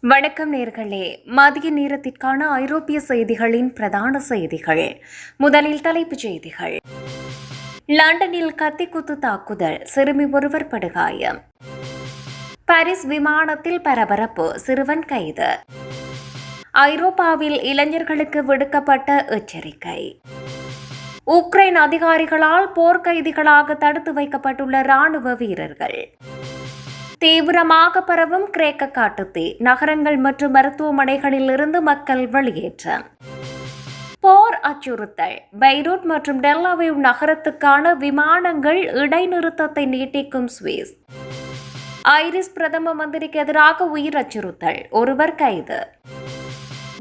வணக்கம் நேர்களே. மதிய நேரத்திற்கான ஐரோப்பிய செய்திகளின் பிரதான செய்திகள். முதலில் தலைப்புச் செய்திகள். லண்டனில் கத்திக்குத்து தாக்குதல் சிறுமி ஒருவர் படுகாயம். பாரிஸ் விமானத்தில் பரபரப்பு சிறுவன் கைது. ஐரோப்பாவில் இளைஞர்களுக்கு விடுக்கப்பட்ட எச்சரிக்கை. உக்ரைன் அதிகாரிகளால் போர்க்கைதிகளாக தடுத்து வைக்கப்பட்டுள்ள ராணுவ வீரர்கள். தீவிரமாக பரவும் கிரேக்க காட்டுத்தீ நகரங்கள் மற்றும் மருத்துவமனைகளில் இருந்து மக்கள் வெளியேற்றம். போர் அச்சுறுத்தல் பைரூட் மற்றும் டெல்லாவிவ் நகரத்துக்கான விமானங்கள் இடைநிறுத்தத்தை நீட்டிக்கும் சுவிஸ். ஐரிஸ் பிரதம மந்திரிக்கு எதிராக உயிர் அச்சுறுத்தல் ஒருவர் கைது.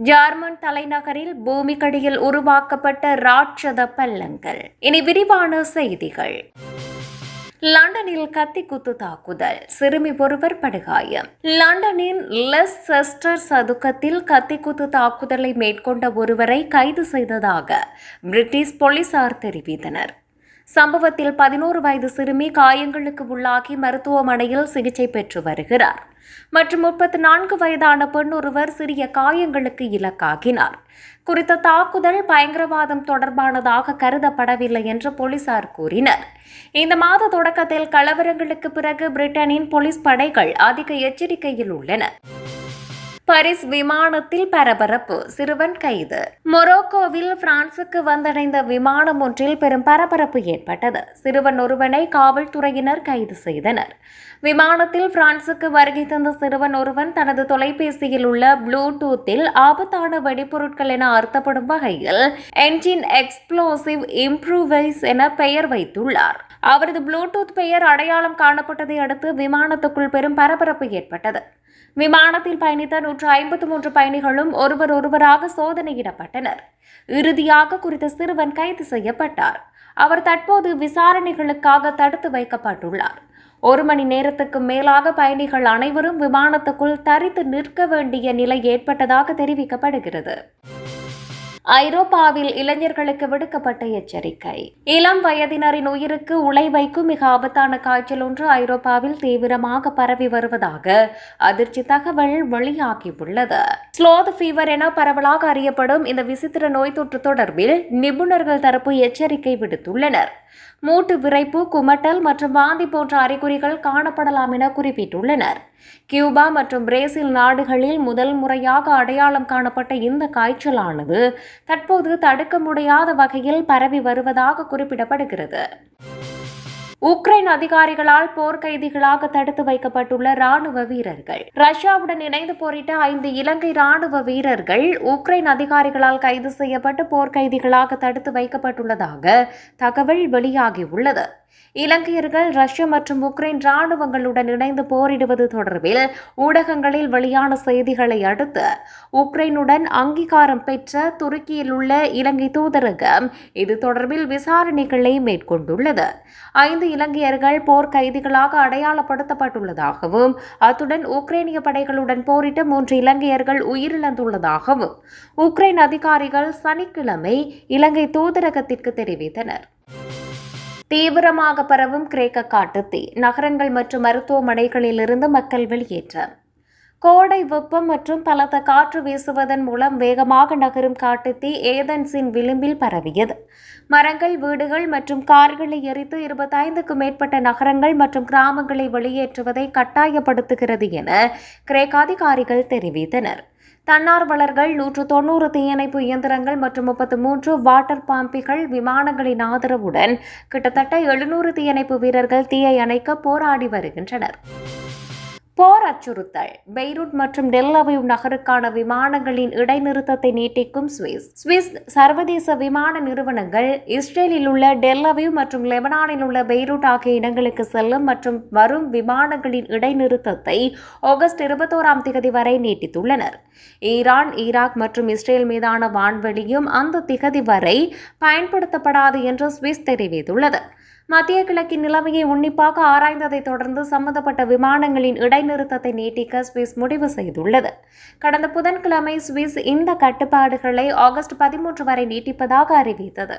ஜார்மன் தலைநகரில் பூமிக்கடியில் உருவாக்கப்பட்ட ராட்சத பள்ளங்கள். இனி விரிவான செய்திகள். லண்டனில் கத்திக்குத்து தாக்குதல். சிறுமி ஒருவர் படுகாயம். லண்டனின் லெஸ் செஸ்டர் சதுக்கத்தில் கத்திக்குத்து தாக்குதலை மேற்கொண்ட ஒருவரை கைது செய்ததாக பிரிட்டிஷ் போலீசார் தெரிவித்தனர். சம்பவத்தில் பதினோரு வயது சிறுமி காயங்களுக்கு உள்ளாகி மருத்துவமனையில் சிகிச்சை பெற்று வருகிறார். மற்றும் முப்பத்தி நான்கு வயதான பெண் ஒருவர் சிறிய காயங்களுக்கு இலக்காகினார். குறித்த தாக்குதல் பயங்கரவாதம் தொடர்பானதாக கருதப்படவில்லை என்று போலீசார் கூறினர். இந்த மாத தொடக்கத்தில் கலவரங்களுக்கு பிறகு பிரிட்டனின் போலீஸ் படைகள் அதிக எச்சரிக்கையில் உள்ளன. பாரிஸ் விமானத்தில் பரபரப்பு சிறுவன் கைது. மொரோக்கோவில் பிரான்சுக்கு வந்தடைந்த விமானம் ஒன்றில் பெரும் பரபரப்பு ஏற்பட்டது. சிறுவன் ஒருவனை காவல்துறையினர் கைது செய்தனர். விமானத்தில் பிரான்சுக்கு வருகை தந்த சிறுவன் ஒருவன் தனது தொலைபேசியில் உள்ள ப்ளூடூத்தில் ஆபத்தான வெடிபொருட்கள் என அர்த்தப்படும் வகையில் என்ஜின் எக்ஸ்ப்ளோசிவ் இம்ப்ரூவைஸ் என பெயர் வைத்துள்ளார். அவரது ப்ளூடூத் பெயர் அடையாளம் காணப்பட்டதை அடுத்து விமானத்துக்குள் பெரும் பரபரப்பு ஏற்பட்டது. விமானத்தில் பயணித்த நூற்று ஐம்பத்து மூன்று பயணிகளும் ஒருவர் ஒருவராக சோதனையிடப்பட்டனர். இறுதியாக குறித்த சிறுவன் கைது செய்யப்பட்டார். அவர் தற்போது விசாரணைகளுக்காக தடுத்து வைக்கப்பட்டுள்ளார். ஒரு மணி நேரத்துக்கு மேலாக பயணிகள் அனைவரும் விமானத்துக்குள் தரித்து நிற்க வேண்டிய நிலை ஏற்பட்டதாக தெரிவிக்கப்படுகிறது. ஐரோப்பாவில் இளைஞர்களுக்கு விடுக்கப்பட்ட எச்சரிக்கை. இளம் வயதினரின் உயிருக்கு உலை வைக்கும் மிக ஆபத்தான காய்ச்சல் ஒன்று ஐரோப்பாவில் தீவிரமாக பரவி வருவதாக அதிர்ச்சி தகவல் வெளியாகியுள்ளது. ஸ்லோத் ஃபீவர் என பரவலாக அறியப்படும் இந்த விசித்திர நோய் தொற்று தொடர்பில் நிபுணர்கள் தரப்பு எச்சரிக்கை விடுத்துள்ளனர். மூட்டு விரைப்பு குமட்டல் மற்றும் வாந்தி போன்ற அறிகுறிகள் காணப்படலாம் என குறிப்பிட்டுள்ளனர். கியூபா மற்றும் பிரேசில் நாடுகளில் முதல் முறையாக அடையாளம் காணப்பட்ட இந்த காய்ச்சலானது தற்போது தடுக்க முடியாத வகையில் பரவி வருவதாக குறிப்பிடப்படுகிறது. உக்ரைன் அதிகாரிகளால் போர்க்கைதிகளாக தடுத்து வைக்கப்பட்டுள்ள ராணுவ வீரர்கள். ரஷ்யாவுடன் இணைந்து போரிட்ட ஐந்து இலங்கை ராணுவ வீரர்கள் உக்ரைன் அதிகாரிகளால் கைது செய்யப்பட்டு போர்க்கைதிகளாக தடுத்து வைக்கப்பட்டுள்ளதாக தகவல் வெளியாகியுள்ளது இலங்கையர்கள் ரஷ்ய மற்றும் உக்ரைன் ராணுவங்களுடன் இணைந்து போரிடுவது தொடர்பில் ஊடகங்களில் வெளியான செய்திகளை அடுத்து உக்ரைனுடன் அங்கீகாரம் பெற்ற துருக்கியில் உள்ள இலங்கை தூதரகம் இது தொடர்பில் விசாரணைகளை மேற்கொண்டுள்ளது. ஐந்து இலங்கையர்கள் போர் கைதிகளாக அடையாளப்படுத்தப்பட்டுள்ளதாகவும் அத்துடன் உக்ரைனிய படைகளுடன் போரிட்ட மூன்று இலங்கையர்கள் உயிரிழந்துள்ளதாகவும் உக்ரைன் அதிகாரிகள் சனிக்கிழமை இலங்கை தூதரகத்திற்கு தெரிவித்தனர். தீவிரமாக பரவும் கிரேக்க காட்டுத்தீ நகரங்கள் மற்றும் மருத்துவமனைகளிலிருந்து மக்கள் வெளியேற்றம் கோடை வெப்பம் மற்றும் பலத்த காற்று வீசுவதன் மூலம் வேகமாக நகரும் காட்டுத்தீ ஏதன்ஸின் விளிம்பில் பரவியது. மரங்கள் வீடுகள் மற்றும் கார்களை எரித்து இருபத்தைந்துக்கும் மேற்பட்ட நகரங்கள் மற்றும் கிராமங்களை வெளியேற்றுவதை கட்டாயப்படுத்துகிறது என கிரேக்க அதிகாரிகள் தெரிவித்தனர். தன்னார்வலர்கள் நூற்று தொண்ணூறு தீயணைப்பு இயந்திரங்கள் மற்றும் முப்பத்து மூன்று வாட்டர் பாம்பிகள் விமானங்களின் ஆதரவுடன் கிட்டத்தட்ட எழுநூறு தீயணைப்பு வீரர்கள் தீயை அணைக்க போராடி வருகின்றனர். போர் அச்சுறுத்தல். பெய்ரூட் மற்றும் டெல்லவிவ் நகருக்கான விமானங்களின் இடைநிறுத்தத்தை நீட்டிக்கும் சுவிஸ். சுவிஸ் சர்வதேச விமான நிறுவனங்கள் இஸ்ரேலில் உள்ள டெல்லவிவ் மற்றும் லெபனானில் உள்ள பெய்ரூட் ஆகிய இடங்களுக்கு செல்லும் மற்றும் வரும் விமானங்களின் இடைநிறுத்தத்தை ஆகஸ்ட் இருபத்தோராம் திகதி வரை நீட்டித்துள்ளனர். ஈரான் ஈராக் மற்றும் இஸ்ரேல் மீதான வான்வெளியும் அந்த திகதி வரை பயன்படுத்தப்படாது என்று சுவிஸ் தெரிவித்துள்ளது. மத்திய கிழக்கின் நிலைமையை உன்னிப்பாக ஆராய்ந்ததை தொடர்ந்து சம்பந்தப்பட்ட விமானங்களின் இடைநிறுத்தத்தை நீட்டிக்க சுவிஸ் முடிவு செய்துள்ளது. கடந்த புதன்கிழமை சுவிஸ் இந்த கட்டுப்பாடுகளை ஆகஸ்ட் பதிமூன்று வரை நீட்டிப்பதாக அறிவித்தது.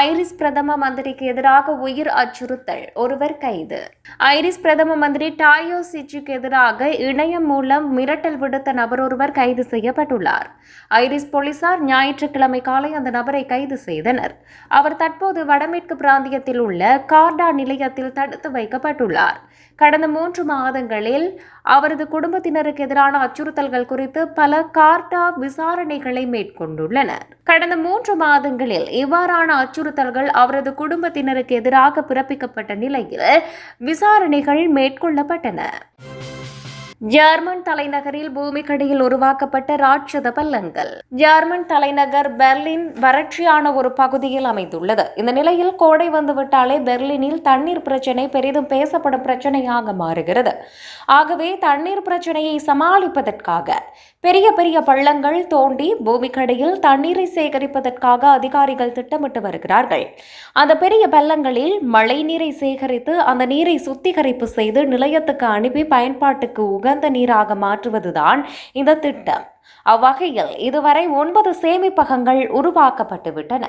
ஐரிஸ் பிரதம மந்திரிக்கு எதிராக உயிர் அச்சுறுத்தல் ஒருவர் கைது. ஐரிஸ் பிரதம மந்திரி டாயோ சிச்சுக்கு எதிராக இணையம் மூலம் மிரட்டல் விடுத்த நபர் ஒருவர் கைது செய்யப்பட்டுள்ளார். ஐரிஸ் போலீசார் ஞாயிற்றுக்கிழமை காலை அந்த நபரை கைது செய்தனர். அவர் தற்போது வடமேற்கு பிராந்தியத்தில் உள்ள கார்டா நிலையத்தில் தடுத்து வைக்கப்பட்டுள்ளார். கடந்த மூன்று மாதங்களில் அவரது குடும்பத்தினருக்கு எதிரான அச்சுறுத்தல்கள் குறித்து பல கார்டா விசாரணைகளை மேற்கொண்டுள்ளனர். கடந்த மூன்று மாதங்களில் இவ்வாறான அச்சுறுத்தல்கள் அவரது குடும்பத்தினருக்கு எதிராக பிறப்பிக்கப்பட்ட நிலையில் விசாரணைகள் மேற்கொள்ளப்பட்டன. ஜெர்மன் தலைநகரில் பூமிக்கடியில் உருவாக்கப்பட்ட ராட்சத பள்ளங்கள். ஜெர்மன் தலைநகர் பெர்லின் வறட்சியான ஒரு பகுதியில் அமைந்துள்ளது. இந்த நிலையில் கோடை வந்துவிட்டாலே பெர்லினில் தண்ணீர் பிரச்சனை பெரிதும் பேசப்படும் பிரச்சனையாக மாறுகிறது. ஆகவே தண்ணீர் பிரச்சனையை சமாளிப்பதற்காக பெரிய பெரிய பள்ளங்கள் தோண்டி பூமிக்கடியில் தண்ணீரை சேகரிப்பதற்காக அதிகாரிகள் திட்டமிட்டு வருகிறார்கள். அந்த பெரிய பள்ளங்களில் மழை நீரை சேகரித்து அந்த நீரை சுத்திகரிப்பு செய்து நிலையத்துக்கு அனுப்பி பயன்பாட்டுக்கு உக திறந்த நீராக மாற்றுவதுதான் இந்த திட்டம். அவ்வகையில் இதுவரை ஒன்பது சேமிப்பகங்கள் உருவாக்கப்பட்டுவிட்டன.